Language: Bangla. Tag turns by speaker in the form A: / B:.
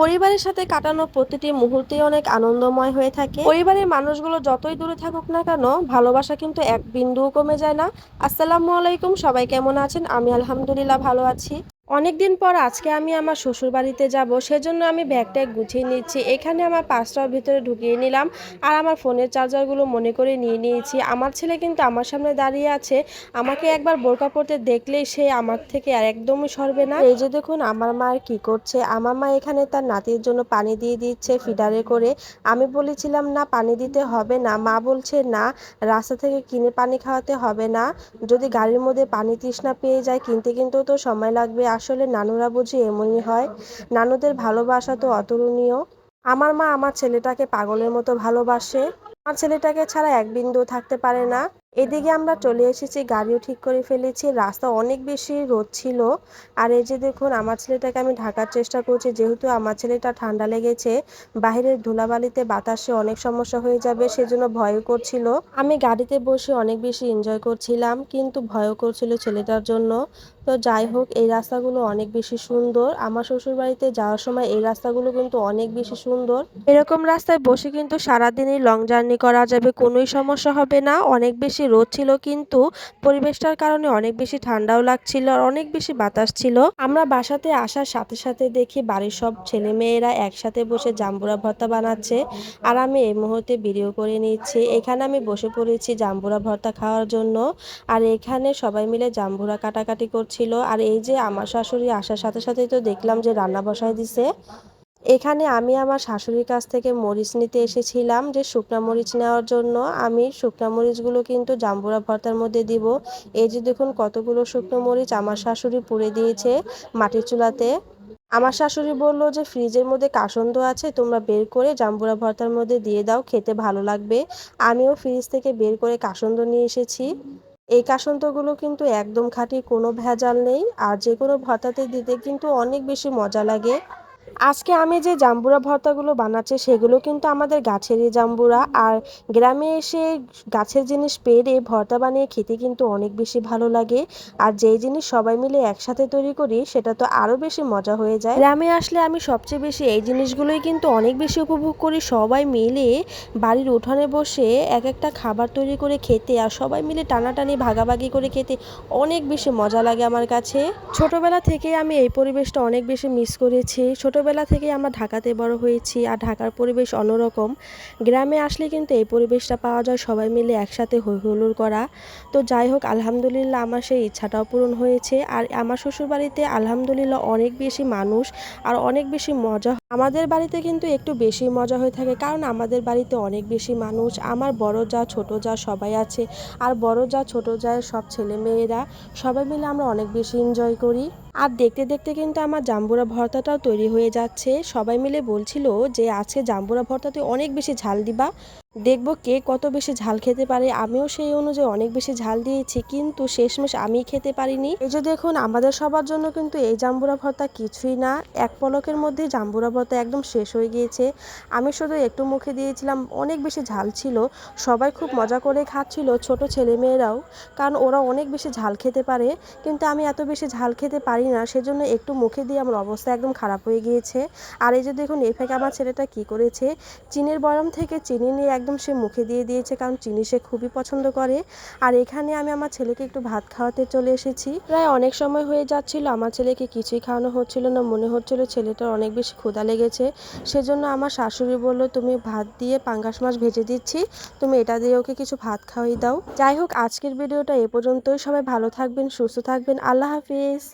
A: পরিবারের সাথে কাটানো প্রতিটি মুহূর্তে অনেক আনন্দময় হয়ে থাকে। পরিবারের মানুষগুলো যতই দূরে থাকুক না কেন, ভালোবাসা কিন্তু এক বিন্দুও কমে যায় না। আসসালামু আলাইকুম, সবাই কেমন আছেন? আমি আলহামদুলিল্লাহ ভালো আছি। অনেকদিন পর আজকে আমি আমার শ্বশুর বাড়িতে যাব, সেজন্য আমি ব্যাগটা গুছিয়ে নিচ্ছি। এখানে আমার পাঁচটার ভিতরে ঢুকিয়ে নিলাম আর আমার ফোনের চার্জারগুলো মনে করে নিয়ে নিয়েছি। আমার ছেলে কিন্তু আমার সামনে দাঁড়িয়ে আছে। আমাকে একবার বোরকা পরতে দেখলেই সে আমার থেকে আর একদমই সরবে না। এই যে দেখুন, আমার মা কি করছে? আমার মা এখানে তার নাতির জন্য পানি দিয়ে দিচ্ছে ফিডারে করে। আমি বলেছিলাম, না, পানি দিতে হবে না। মা বলছে, না, রাস্তা থেকে কিনে পানি খাওয়াতে হবে না। যদি গাড়ির মধ্যে পানি তৃষ্ণা পেয়ে যায়, কিনতে কিনতেও তো সময় লাগবে। আসলে নানুরা বুঝি এমনই হয়। নানুদের ভালোবাসা তো অতুলনীয়। আমার মা আমার ছেলেটাকে পাগলের মতো ভালোবাসে। আমার ছেলেটাকে ছাড়া এক বিন্দু থাকতে পারে না। এদিকে আমরা চলে এসেছি, গাড়িও ঠিক করে ফেলেছি, রাস্তা অনেক বেশি রোদ ছিল। আর এই যে দেখুন, আমার ছেলেটাকে আমি ঢাকার চেষ্টা করছি, যেহেতু আমার ছেলেটা ঠান্ডা লেগেছে বাহিরের ধুলাবালিতে বাতাসে অনেক সমস্যা হয়ে যাবে, সেজন্য ভয় করছিল। আমি গাড়িতে বসে অনেক বেশি এনজয় করছিলাম, কিন্তু ভয়ও করছিল ছেলেটার জন্য। তো যাই হোক, এই রাস্তাগুলো অনেক বেশি সুন্দর। আমার শ্বশুর বাড়িতে যাওয়ার সময় এই রাস্তাগুলো কিন্তু অনেক বেশি সুন্দর। এরকম রাস্তায় বসে কিন্তু সারাদিনই লং জার্নি করা যাবে, কোনোই সমস্যা হবে না, অনেক বেশি রোদ ছিল, কিন্তু পরিবেশটার কারণে অনেক বেশি ঠান্ডাও লাগছিল আর অনেক বেশি বাতাস ছিল। আমরা বাসাতে আসার সাথে সাথে দেখি বাড়ির সব ছেলে মেয়েরা একসাথে বসে জাম্বুরা ভর্তা বানাচ্ছে আর আমি এই মুহূর্তে ভিডিও করে নিচ্ছি। এখানে আমি বসে পড়েছি জাম্বুরা ভর্তা খাওয়ার জন্য আর এখানে সবাই মিলে জাম্বুরা কাটাকাটি করছিল। আর এই যে আমার শাশুড়ি আসার সাথে সাথেই তো দেখলাম যে রান্না বসায় দিছে। এখানে আমি আমার শাশুড়ির কাছ থেকে মরিচ নিতে এসেছিলাম যে শুকনা মরিচ নেওয়ার জন্য। আমি শুকনা মরিচগুলো কিন্তু জাম্বুরা ভর্তার মধ্যে দিব। এই যে দেখুন কতগুলো শুকনো মরিচ আমার শাশুড়ি পুড়ে দিয়েছে মাটির চুলাতে। আমার শাশুড়ি বলল যে ফ্রিজের মধ্যে কাসন্দ আছে, তোমরা বের করে জাম্বুরা ভর্তার মধ্যে দিয়ে দাও, খেতে ভালো লাগবে। আমিও ফ্রিজ থেকে বের করে কাসন্দ নিয়ে এসেছি। এই কাসন্তগুলো কিন্তু একদম খাঁটি, কোনো ভেজাল নেই। আর যে কোনো ভর্তাতে দিতে কিন্তু অনেক বেশি মজা লাগে। আজকে আমি যে জাম্বুরা ভর্তাগুলো বানাচ্ছি, সেগুলো কিন্তু আমাদের গাছেরই জাম্বুরা। আর গ্রামে এসে গাছের জিনিস পেরে ভর্তা বানিয়ে খেতে কিন্তু অনেক বেশি ভালো লাগে। আর যেই জিনিস সবাই মিলে একসাথে তৈরি করি, সেটা তো আরও বেশি মজা হয়ে যায়। গ্রামে আসলে আমি সবচেয়ে বেশি এই জিনিসগুলোই কিন্তু অনেক বেশি উপভোগ করি। সবাই মিলে বাড়ির উঠানে বসে এক একটা খাবার তৈরি করে খেতে আর সবাই মিলে টানাটানি, ভাগাভাগি করে খেতে অনেক বেশি মজা লাগে আমার কাছে। ছোটবেলা থেকে আমি এই পরিবেশটা অনেক বেশি মিস করেছি। ছোটবেলা থেকে আমরা ঢাকাতে বড় হয়েছি আর ঢাকার পরিবেশ অন্যরকম। গ্রামে আসলে কিন্তু এই পরিবেশটা পাওয়া যায় সবাই মিলে একসাথে হৈ হুলুর করা। তো যাই হোক, আলহামদুলিল্লাহ আমার সেই ইচ্ছাটাও পূরণ হয়েছে। আর আমার শ্বশুরবাড়িতে আলহামদুলিল্লাহ অনেক বেশি মানুষ আর অনেক বেশি মজা আমাদের বাড়িতে কিন্তু একটু বেশি মজা হয়ে থাকে, কারণ আমাদের বাড়িতে অনেক বেশি মানুষ। আমার বড় যা, ছোট যা সবাই আছে। আর বড় যা, ছোট যা সব ছেলে মেয়েরা, সবাই মিলে আমরা অনেক বেশি এনজয় করি। আর দেখতে দেখতে কিন্তু আমার জাম্বুরা ভর্তাটাও তৈরি হয়ে যাচ্ছে। সবাই মিলে বলছিল যে আছে জাম্বুরা ভর্তাতে অনেক বেশি ঝাল দিবা। দেখব কে কত বেশি ঝাল খেতে পারে। আমিও সেই অনুযায়ী অনেক বেশি ঝাল দিয়েছি, কিন্তু শেষমেশ আমি খেতে পারিনি। এই যে দেখুন, আমাদের সবার জন্য কিন্তু এই জাম্বুরা ভর্তা কিছুই না। এক পলকের মধ্যে জাম্বুরা ভর্তা একদম শেষ হয়ে গিয়েছে। আমি শুধু একটু মুখে দিয়েছিলাম, অনেক বেশি ঝাল ছিল, সবাই খুব মজা করে খাচ্ছিল, ছোট ছেলেমেয়েরাও, কারণ ওরা অনেক বেশি ঝাল খেতে পারে, কিন্তু আমি এত বেশি ঝাল খেতে পারি না, সেজন্য একটু মুখে দিয়ে আমার অবস্থা একদম খারাপ হয়ে গিয়েছে। আর এই যে দেখুন ফাঁকে আমার ছেলেটা কি করেছে, চিনির বরম থেকে চিনি নিয়ে একদম সে মুখে দিয়ে দিয়েছে, কারণ চিনি সে খুবই পছন্দ করে। আর এখানে আমি আমার ছেলেকে একটু ভাত খাওয়াতে চলে এসেছি। প্রায় অনেক সময় হয়ে যাচ্ছিল, আমার ছেলেকে কিছুই খাওয়ানো হচ্ছিল না, মনে হচ্ছিল ছেলেটার অনেক বেশি ক্ষুধা লেগেছে। সেজন্য আমার শাশুড়ি বলল, তুমি ভাত দিয়ে পাঙ্গাস মাছ ভেজে দিচ্ছি। তুমি এটা দিয়ে ওকে কিছু ভাত খাওয়াই দাও। যাই হোক, আজকের ভিডিওটা এ পর্যন্তই। সবাই ভালো থাকবেন, সুস্থ থাকবেন। আল্লাহ হাফিজ।